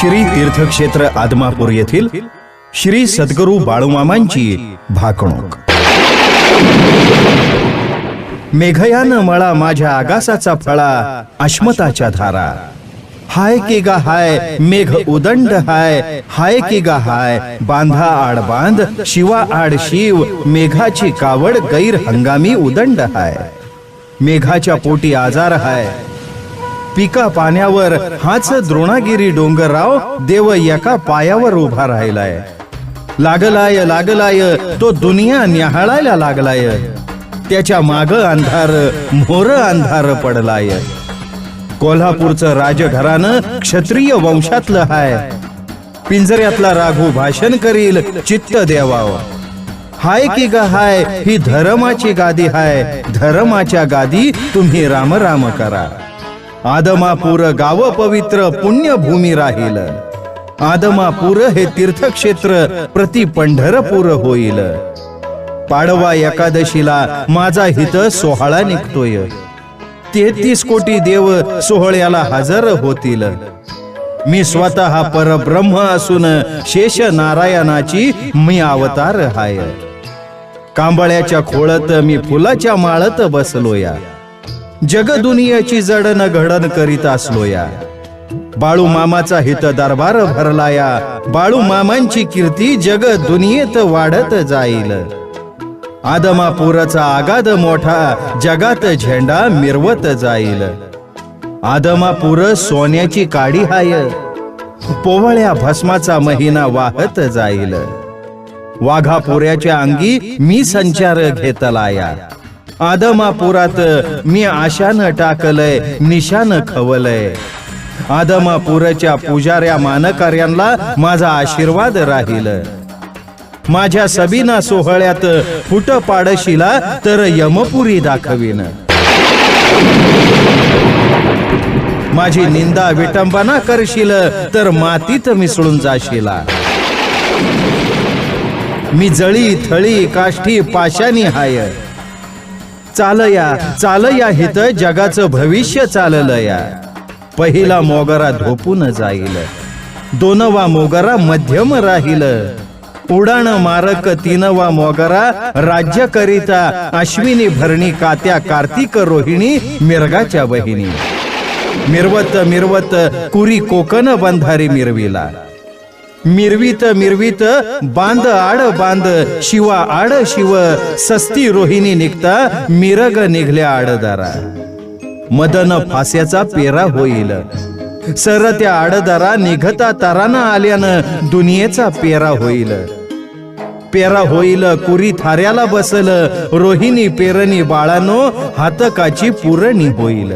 श्री तीर्थक्षेत्र आदमापूर येथील श्री सद्गुरू बाळूमामांची भाकणूक. मेघयान मळा माझ्या आगासाचा फळा अश्मताच्या धारा. हाय की गा हाय मेघ उदंड हाय. हाय की गा हाय बांधा आड बांध शिवा आड शिव मेघाची कावड गैर हंगामी उदंड हाय. मेघाच्या पोटी आजार हाय. पिका पाण्यावर. हाच द्रोणागिरी डोंगरराव देव एका पायावर उभा राहिलाय. लागलाय लागलाय तो दुनिया न्याहाळायला लागलाय. त्याच्या माग अंधार मोर अंधार पडलाय. कोल्हापूरचं राजघरानं क्षत्रिय वंशातलं हाय. पिंजऱ्यातला राघू भाषण करील चित्त देवाव. हाय की ग हाय ही धर्माची गादी हाय. धर्माच्या गादी तुम्ही राम राम करा. आदमापूर गाव पवित्र पुण्यभूमी राहील. आदमापूर हे तीर्थक्षेत्र प्रति पंढरपूर होईल. पाडवा एकादशीला माझा हित सोहळा निघतोय. तेहतीस कोटी देव सोहळ्याला हजर होतील. मी स्वतः परब्रह्म असून शेष नारायणाची मी अवतार हाय. कांबळ्याच्या खोळत मी फुलाच्या माळत बसलोया. जगदुनियाची जडण घडण करीत असलोया. बाळू मामाचा हित दरबार भरलाया. बाळू मामांची कीर्ती जग दुनियेत वाढत जाईल. आदमापुराचा आगाध मोठा जगात झेंडा मिरवत जाईल. आदमापूर सोन्याची काडी हाय. पोवळ्या भस्माचा महिना वाहत जाईल. वाघापुऱ्याच्या अंगी मी संचार घेतलाया. आदमापुरात मी आशान टाकलय निशान खवलय. आदमापुराच्या पुजाऱ्या मानकार्यांना माझा आशीर्वाद राहील. माझ्या सबीना सोहळ्यात फुट पाडशीला तर यमपुरी दाखवीन. माझी निंदा विटंबना करशील तर मातीत मिसळून जाशीला. मी जळी थळी काष्ठी पाशानी हाय. चालया चालया हित जगाचं भविष्य चाललया. पहिला मोगरा धोपून जाईल. दोनवा मोगरा मध्यम राहील. उडाण मारक तीनवा मोगरा राज्य करिता अश्विनी भरणी कात्या कार्तिक रोहिणी मिरगाच्या बहिणी. मिरवत मिरवत कुरी कोकण बंधारी मिरविला. मिरवीत मिरवीत बांध आड बांध शिवा आड शिव सस्ती रोहिणी निघता मिरग निघल्या आडदारा. मदन फास्याचा पेरा होईल. सर त्या आडदारा निघता तरानं आल्यानं दुनियेचा पेरा होईल. पेरा होईल कुरी थाऱ्याला बसल रोहिणी पेरणी बाळानो हातकाची पुरणी होईल.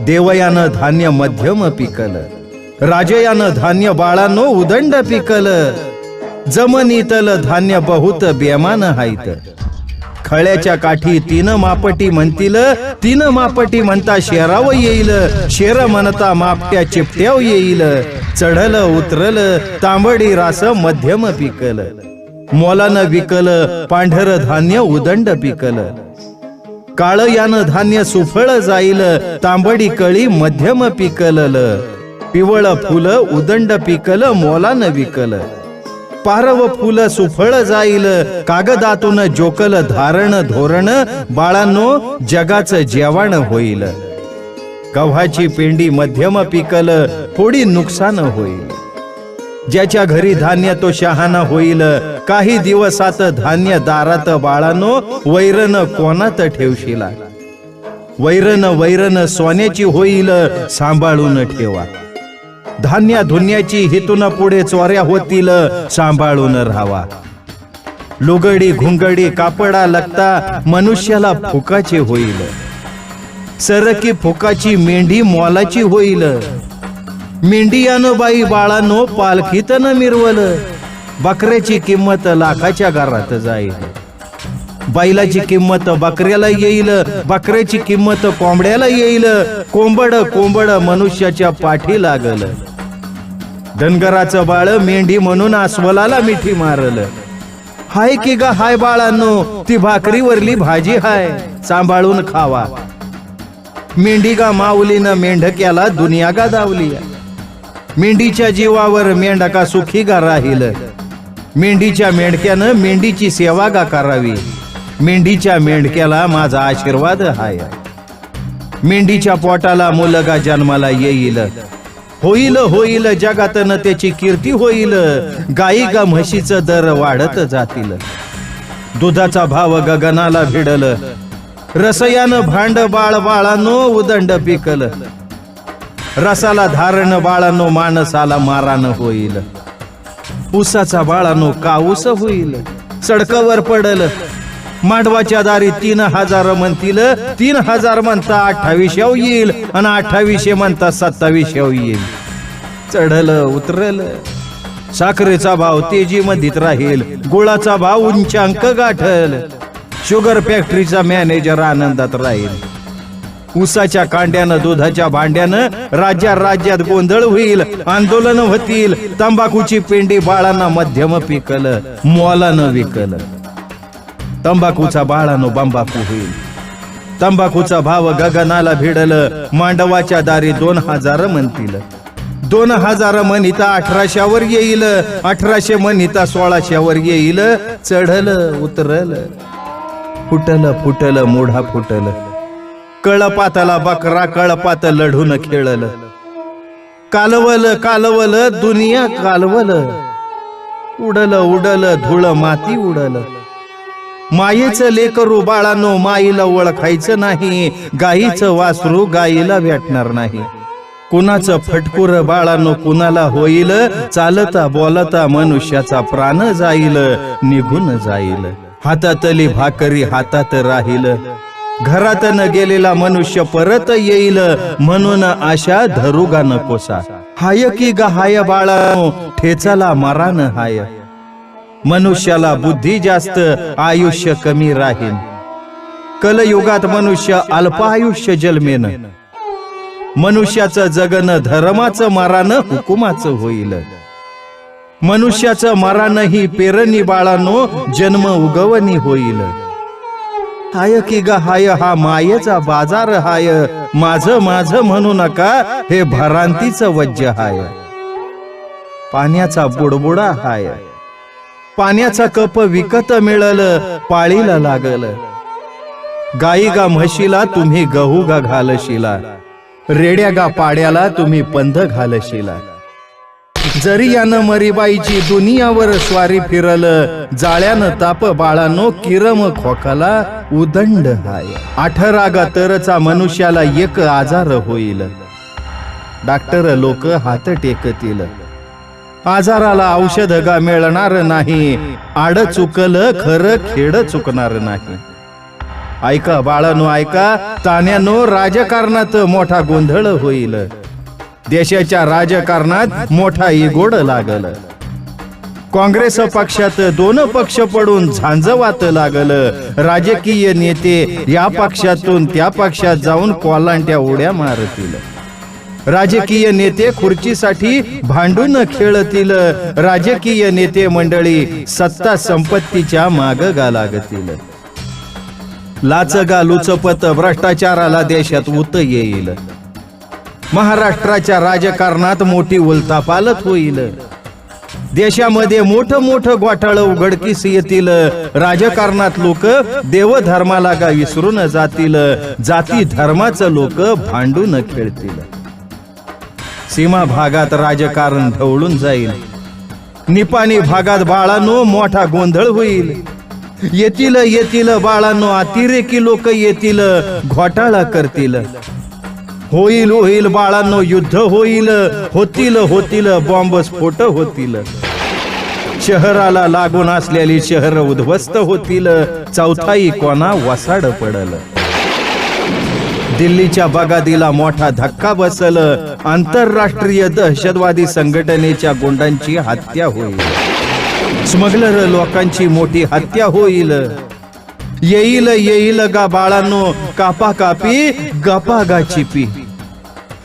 देवयानं धान्य मध्यम पिकल. राजयानं धान्य बाळांनो उदंड पिकल. जमनीतल धान्य बहुत बेमान हायत. खळ्याच्या काठी तीन मापटी म्हणतील तीन मापटी म्हणता शेराव येईल. शेर म्हणता मापट्या चिपट्याव येईल. चढल उतरल तांबडी रास मध्यम पिकल. मोलानं विकल पांढर धान्य उदंड पिकल. काळ यानं धान्य सुफळ जाईल तांबडी कळी मध्यम पिकलल पिवळ फुल उदंड पिकल मोलानं विकल. पारव फुल सुफळ जाईल कागदातून जोकल धारण धोरण बाळांनो जगाचं जेवण होईल. गव्हाची पेंडी मध्यम पिकल थोडी नुकसान होईल. ज्याच्या घरी धान्य तो शहाणा होईल काही दिवसात धान्य दारात बाळानो वैरण कोणात ठेवशीला? वैरण वैरण सोन्याची होईल सांभाळून ठेवा. धान्य धुन्याची हेतून पुढे चोऱ्या होतील सांभाळून राहावा. लुगडी घुंगडी कापडा लगता मनुष्याला फुकाचे होईल. सरकी फुकाची मेंढी मोलाची होईल. मेंढियानं बाई बाळानो पालखीत न मिरवल. बकऱ्याची किंमत लाखाच्या घरात जाईल. बैलाची किंमत बकऱ्याला येईल बकऱ्याची किंमत कोंबड्याला येईल. कोंबड कोंबड मनुष्याच्या पाठी लागल. धनगराचं बाळ मेंढी म्हणून अस्वलाला मिठी मारल. हाय की ग हाय बाळांनो ती भाकरीवरली भाजी हाय सांभाळून खावा. मेंढीगा माऊलीनं मेंढक्याला दुनिया गा दावली. मेंढीच्या जीवावर मेंढका सुखी गा राहील. मेंढीच्या मेंढक्यानं मेंढीची सेवा गा करावी. मेंढीच्या मेंढक्याला माझा आशीर्वाद हाय. मेंढीच्या पोटाला मुलगा जन्माला येईल. होईल होईल जगातन त्याची कीर्ती होईल. गाई गा म्हशीचं दर वाढत जातील. दुधाचा भाव गगनाला भिडल. रसयानं भांड बाळ बाळानो उदंड पिकल. रसाला धारण बाळानो माणसाला मारान होईल. उसाचा बाळानो काऊस होईल. सडकावर पडल. मांडवाच्या दारी तीन हजार म्हणतील तीन हजार म्हणता अठ्ठावीस येईल आणि अठ्ठावीसशे म्हणता सत्तावीस येईल. चढल उतरल. साखरेचा भाव तेजी मधीत राहील गुळाचा भाव उंचांक गाठल. शुगर फॅक्टरीचा मॅनेजर आनंदात राहील. ऊसाच्या कांड्यानं दुधाच्या भांड्यानं राज्या राज्यात गोंधळ होईल आंदोलन होतील तंबाखूची पेंडी बाळांना मध्यम पिकल मोलानं विकल. तंबाखूचा बाळानो बंबाखू होईल. तंबाखूचा भाव गगनाला भिडल मांडवाच्या दारी दोन हजार म्हणतील दोन हजार म्हणिता अठराशेवर येईल अठराशे म्हणिता सोळाशेवर येईल चढल उतरल. फुटल फुटल मोढा फुटल. कळपाताला बकरा कळपात लढून खेळल. कालवल कालवल दुनिया कालवल. उडल उडल धुळ माती उडल. मायेचं लेकरू बाळानो माईला ओळखायचं नाही. गाईचं वासरू गाईला भेटणार नाही. कुणाचं फटकुर बाळानो कुणाला होईल? चालता बोलता मनुष्याचा प्राण जाईल. निघून जाईल. हातातली भाकरी हातात राहील. घरात न गेलेला मनुष्य परत येईल. म्हणून आशा धरुगा नकोसा हाय की गा हाय बाळानो ठेचाला मरान हाय. मनुष्याला बुद्धी जास्त आयुष्य कमी राहील कलयुगात मनुष्य अल्प आयुष्य जन्मेन. मनुष्याचं जगन धर्माचं मारानं हुकुमाचं होईल. मनुष्याचं मारानं ही पेरणी बाळानो जन्म उगवणी होईल. हाय की ग हाय हा मायेचा बाजार हाय. माझ माझ म्हणू नका हे भरांतीचं वज्ज हाय. पाण्याचा बुडबुडा हाय. पाण्याचा कप विकत मिळल पाळीला लागल. गाई गा म्हशीला तुम्ही गहू गा घालशिला. रेड्या गा पाड्याला तुम्ही पंध घालशिला. जरी यानं मरीबाईची दुनियावर स्वारी फिरल जाळ्यानं ताप बाळानो किरम खोकाला उदंड हाय. अठरा गा तरचा मनुष्याला एक आजार होईल. डॉक्टर लोक हात टेकतील. आजाराला औषध गा मिळणार नाही. आड चुकल खरं खेड चुकणार नाही. ऐका बाळानो ऐका. तान्यानो राजकारणात मोठा गोंधळ होईल. देशाच्या राजकारणात मोठा इगोड लागल. काँग्रेस पक्षात दोन पक्ष पडून झांजवात लागल. राजकीय नेते या पक्षातून त्या पक्षात जाऊन कोलांट्या उड्या मारतील. राजकीय नेते खुर्चीसाठी भांडून खेळतील. राजकीय नेते मंडळी सत्ता संपत्तीच्या माग लागतील लाचगा लुचपत भ्रष्टाचाराला देशात उत येईल. महाराष्ट्राच्या राजकारणात मोठी उलतापालत होईल. देशामध्ये मोठं मोठं घोटाळ उघडकीस येतील. राजकारणात लोक देवधर्माला गा विसरून जातील. जाती धर्माचं लोक भांडून खेळतील. सीमा भागात राजकारण ढवळून जाईल. निपाणी भागात बाळानो मोठा गोंधळ होईल. येतील येतील बाळांनो अतिरेकी लोक येतील घोटाळा करतील. होईल होईल बाळांनो युद्ध होईल होतील होतील बॉम्बस्फोट होतील. शहराला लागून असलेली शहर उद्ध्वस्त होतील. चौथाई कोणा वसाड पडलं. दिल्लीच्या बगादीला मोठा धक्का बसल. आंतरराष्ट्रीय दहशतवादी संघटनेच्या गुंडांची हत्या होईल. स्मगलर लोकांची मोठी हत्या होईल. येईल येईल गा बाळांनो कापा कापी गपा गा चिपी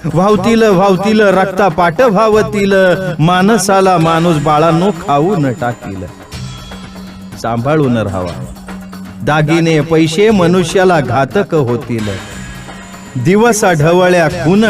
व्हावतील व्हावतील रक्ता पाट व्हावतील माणसाला माणूस बाळांनो खाऊन टाकील. सांभाळून राहावा. दागिने पैसे मनुष्याला घातक होतील. दिवसा ढवळ्या खून